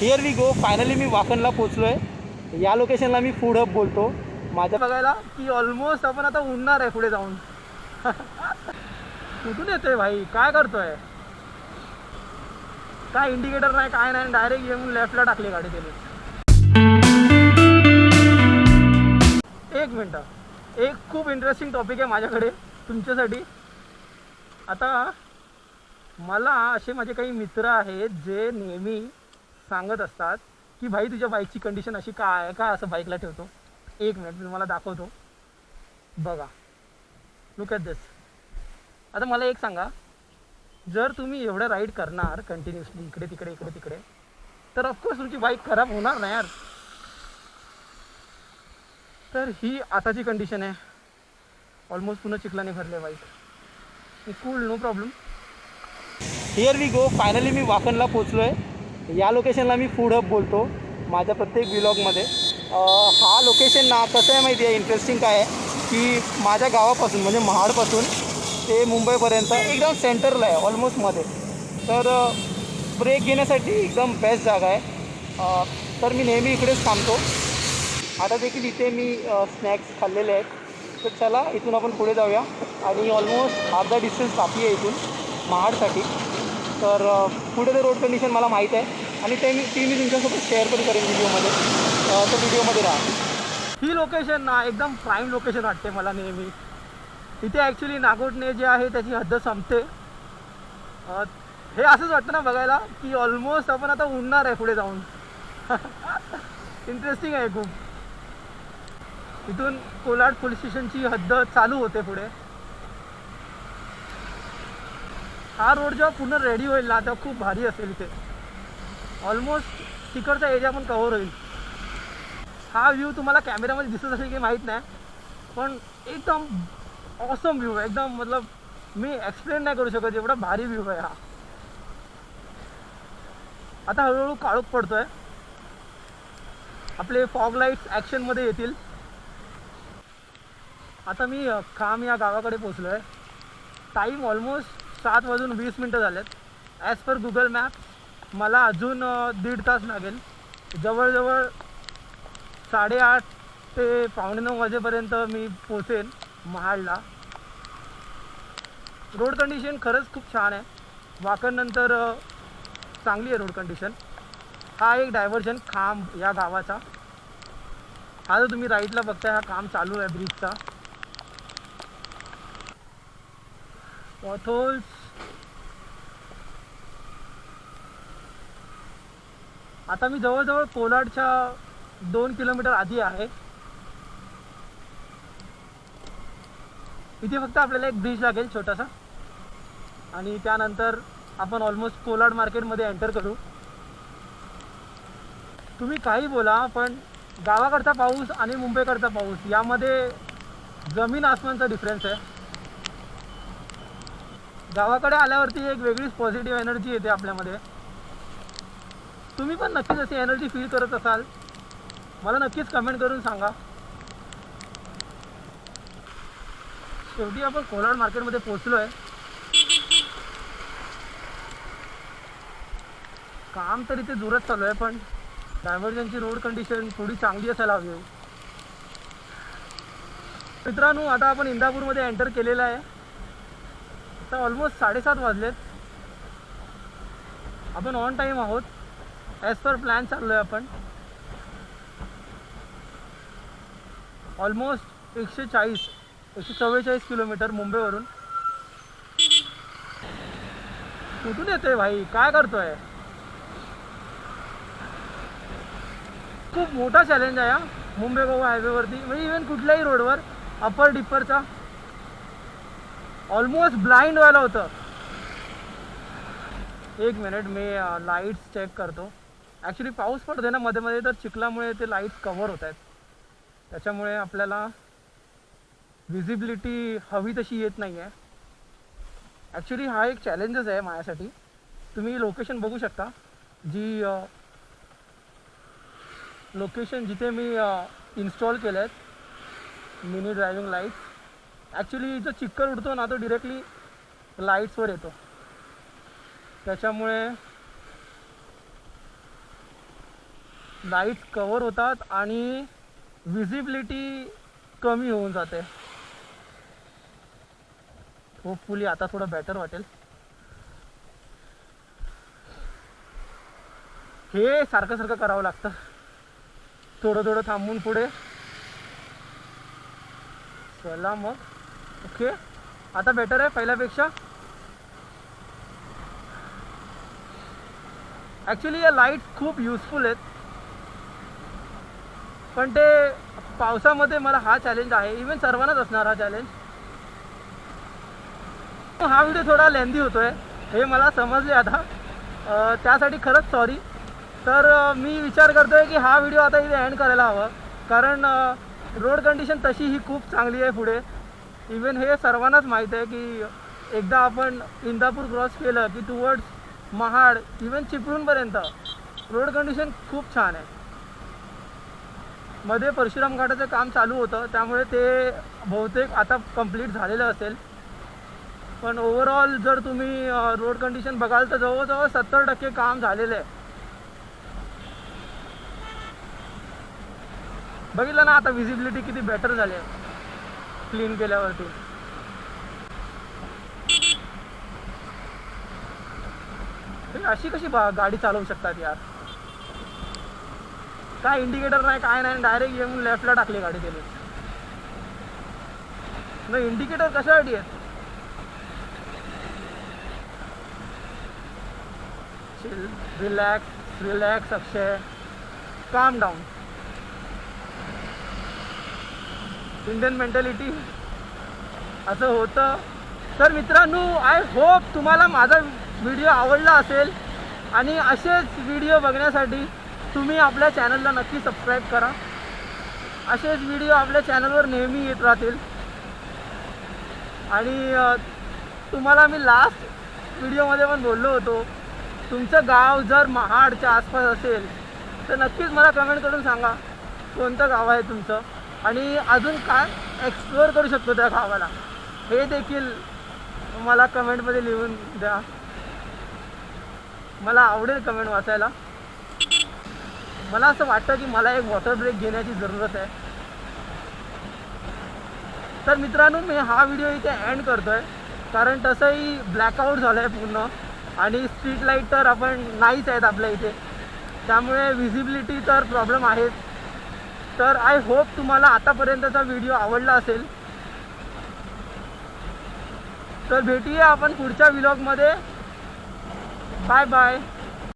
Here we go finally मी वाकणला पोचलो आहे या लोकेशनला मी फूड हब बोलतो. माझ्या बघायला की ऑलमोस्ट आपण आता उडणार आहे पुढे जाऊन. कुठून येतोय भाई? काय करतोय? काय इंडिकेटर नाही काय नाही डायरेक्ट येऊन लेफ्टला टाकली गाडी त्याने. एक मिनटं. एक खूप इंटरेस्टिंग टॉपिक आहे माझ्याकडे तुमच्यासाठी. आता मला असे माझे काही मित्र आहेत जे नेहमी सांगत असतात की भाई तुझ्या बाईकची कंडिशन अशी का आहे? का असं बाईकला ठेवतो? एक मिनिट मी तुम्हाला दाखवतो. बघा. लुक ॲट दिस आता मला एक सांगा. जर तुम्ही एवढं राईड करणार कंटिन्युअसली इकडे तिकडे इकडे तिकडे तर ऑफकोर्स तुमची बाईक खराब होणार नाही यार. तर ही आताची कंडिशन आहे. ऑलमोस्ट पुन्हा चिखलाने भरले bike cool no problem here we go finally मी वाकणला पोचलो आहे या लोकेशनला मी फूड हब बोलतो माझ्या प्रत्येक ब्लॉगमध्ये हा लोकेशन ना कसं आहे माहिती आहे? इंटरेस्टिंग काय आहे? की माझ्या गावापासून म्हणजे महाडपासून ते मुंबईपर्यंत एकदम सेंटरला आहे ऑलमोस्टमध्ये तर ब्रेक घेण्यासाठी एकदम बेस्ट जागा आहे. तर मी नेहमी इकडेच थांबतो. आता देखील इथे मी स्नॅक्स खाल्लेले आहेत. तर चला इथून आपण पुढे जाऊया. आणि ऑलमोस्ट अर्धा डिस्टन्स बाकी आहे इथून महाडसाठी. तर पुढे ते रोड कंडिशन मला माहीत आहे. आणि ते मी ती मी तुमच्यासोबत शेअर पण करेन व्हिडिओमध्ये तर व्हिडिओमध्ये राहा. ही लोकेशन ना एकदम प्राईम लोकेशन वाटते मला नेहमी. इथे ॲक्च्युली नागोटणे जे आहे त्याची हद्द संपते. हे असंच वाटतं ना बघायला की ऑलमोस्ट आपण आता उडणार आहे पुढे जाऊन. इंटरेस्टिंग आहे खूप. इथून कोलाड पोलीस स्टेशनची हद्द चालू होते पुढे. हा रोड जेव्हा पूर्ण रेडी होईल ना तेव्हा खूप भारी असेल इथे. ऑलमोस्ट तिकडचा एरिया पण कव्हर होईल. हा व्ह्यू तुम्हाला कॅमेऱ्यामध्ये दिसत असेल की माहीत नाही पण एकदम ऑसम व्ह्यू आहे. एकदम मतलब मी एक्सप्लेन नाही करू शकत एवढा भारी व्ह्यू आहे हा. आता हळूहळू काळोख पडतोय. आपले फॉग लाईट्स ॲक्शनमध्ये येतील. आता मी खाम या गावाकडे पोचलो आहे टाईम ऑलमोस्ट सात वाजून वीस मिनटं झालेत. ॲज पर गुगल मॅप मला अजून दीड तास लागेल. जवळजवळ साडेआठ ते पावणे नऊ वाजेपर्यंत मी पोचेन महाडला. रोड कंडिशन खरंच खूप छान आहे. वाकणनंतर चांगली आहे रोड कंडिशन हा एक डायव्हर्जन खांब या गावाचा. हा जो तुम्ही राईटला बघताय हा काम चालू आहे ब्रिजचा पॉथोल्स आता मी जवळजवळ कोलाडच्या दोन किलोमीटर आधी आहे. इथे फक्त आपल्याला एक ब्रिज लागेल छोटासा. आणि त्यानंतर आपण ऑलमोस्ट कोलाड मार्केटमध्ये एंटर करू. तुम्ही काही बोला पण गावाकडचा पाऊस आणि मुंबईकडचा पाऊस यामध्ये जमीन आसमानचा डिफरन्स आहे. गावाकडे आल्यावरती एक वेगळीच पॉझिटिव्ह एनर्जी येते आपल्यामध्ये. तुम्ही पण नक्कीच अशी एनर्जी फील करत असाल. मला नक्कीच कमेंट करून सांगा. शेवटी आपण कोलाड मार्केटमध्ये पोहोचलो आहे काम तर इथे जोरात चालू आहे पण डायव्हर्जनची रोड कंडिशन थोडी चांगली असायला हवी मित्रांनो आता आपण इंदापूरमध्ये एंटर केलेलं आहे. आता ऑलमोस्ट साडेसात वाजलेत. आपण ऑन टाईम आहोत. ॲज पर प्लॅन चाललो आहे आपण. ऑलमोस्ट एकशे चाळीस एकशे चव्वेचाळीस किलोमीटर मुंबईवरून. कुठून येतोय भाई? काय करतोय? खूप मोठा चॅलेंज आहे हा. मुंबई गोवा हायवेवरती म्हणजे इव्हन कुठल्याही रोडवर अपर डिपरचा ऑलमोस्ट ब्लाइंड व्हायला होतं. एक मिनिट मी लाईट्स चेक करतो. ॲक्च्युली पाऊस पडतो ना मध्ये मध्ये तर चिखलामुळे ते लाईट्स कव्हर होत आहेत. त्याच्यामुळे आपल्याला विजिबिलिटी हवी तशी येत नाही आहे ॲक्च्युली हा एक चॅलेंजच आहे माझ्यासाठी. तुम्ही लोकेशन बघू शकता. जी लोकेशन जिथे मी इन्स्टॉल केलं आहेत मिनी ड्रायव्हिंग लाईट्स ॲक्च्युली जो चिक्कर उडतो ना तो डिरेक्टली लाईट्सवर येतो. त्याच्यामुळे लाईट्स कवर होतात आणि विजिबिलिटी कमी होऊन जाते. होपफुली आता थोडं बेटर वाटेल. हे सारखं सारखं करावं लागतं. थोडं थोडं थांबून पुढे. चला मग. ओके. आता बेटर आहे पहिल्यापेक्षा. ॲक्च्युली या लाइट खूप युजफुल आहेत. पण ते पावसामध्ये मला हा चॅलेंज आहे. इवन सर्वांनाच असणार हा चॅलेंज हा व्हिडिओ थोडा लेंदी होतोय. हे मला समजले आता. त्यासाठी खरंच सॉरी तर मी विचार करतोय की हा व्हिडिओ आता इथे एंड करायला हवा. कारण रोड कंडिशन तशी ही खूप चांगली आहे पुढे. इवन हे सर्वांनाच माहीत आहे की एकदा आपण इंदापूर क्रॉस केलं की टुवर्ड्स महाड इवन चिपळूणपर्यंत रोड कंडिशन खूप छान आहे. मध्ये परशुराम घाटाचं काम चालू होतं त्यामुळे ते बहुतेक आता कंप्लीट झालेलं असेल. पण ओव्हरऑल जर तुम्ही रोड कंडिशन बघाल तर जवळजवळ सत्तर टक्के काम झालेलं आहे. बघितलं ना आता विजिबिलिटी किती बेटर झाली आहे. क्लीन केल्यावरती हे अशी कशी गाडी चालवू शकतात यार? काय इंडिकेटर नाही, काय नाही डायरेक्ट येऊन लेफ्टला टाकली गाडी त्याने. नाही इंडिकेटर आहेत? Chill relax relax Akshay. काम डाऊन इंडियन मेंटॅलिटी असं होतं. तर मित्रांनो आय होप तुम्हाला माझा व्हिडिओ आवडला असेल. आणि असेच व्हिडिओ बघण्यासाठी तुम्ही आपल्या चॅनलला नक्की सबस्क्राईब करा. असेच व्हिडिओ आपल्या चॅनलवर नेहमी येत राहतील. आणि तुम्हाला मी लास्ट व्हिडिओमध्ये पण बोललो होतो. तुमचं गाव जर महाडच्या आसपास असेल तर नक्कीच मला कमेंट करून सांगा. कोणतं गाव आहे तुमचं? आणि अजून काय एक्सप्लोअर करू शकतो त्या गावाला हे देखील मला कमेंटमध्ये लिहून द्या. मला आवडेल कमेंट वाचायला. मला असं वाटतं की मला एक वॉटर ब्रेक घेण्याची जरूरत आहे. तर मित्रांनो मी हा व्हिडिओ इथे एंड आहे कारण तसंही ब्लॅकआउट झालं आहे पूर्ण. आणि स्ट्रीट लाइट तर आपण नाहीच आहेत आपल्या इथे. त्यामुळे विजिबिलिटी तर प्रॉब्लेम आहेच. तर आय होप तुम्हाला आतापर्यंतचा व्हिडिओ आवडला असेल. तर भेटूया आपण पुढच्या व्लॉगमध्ये बाय बाय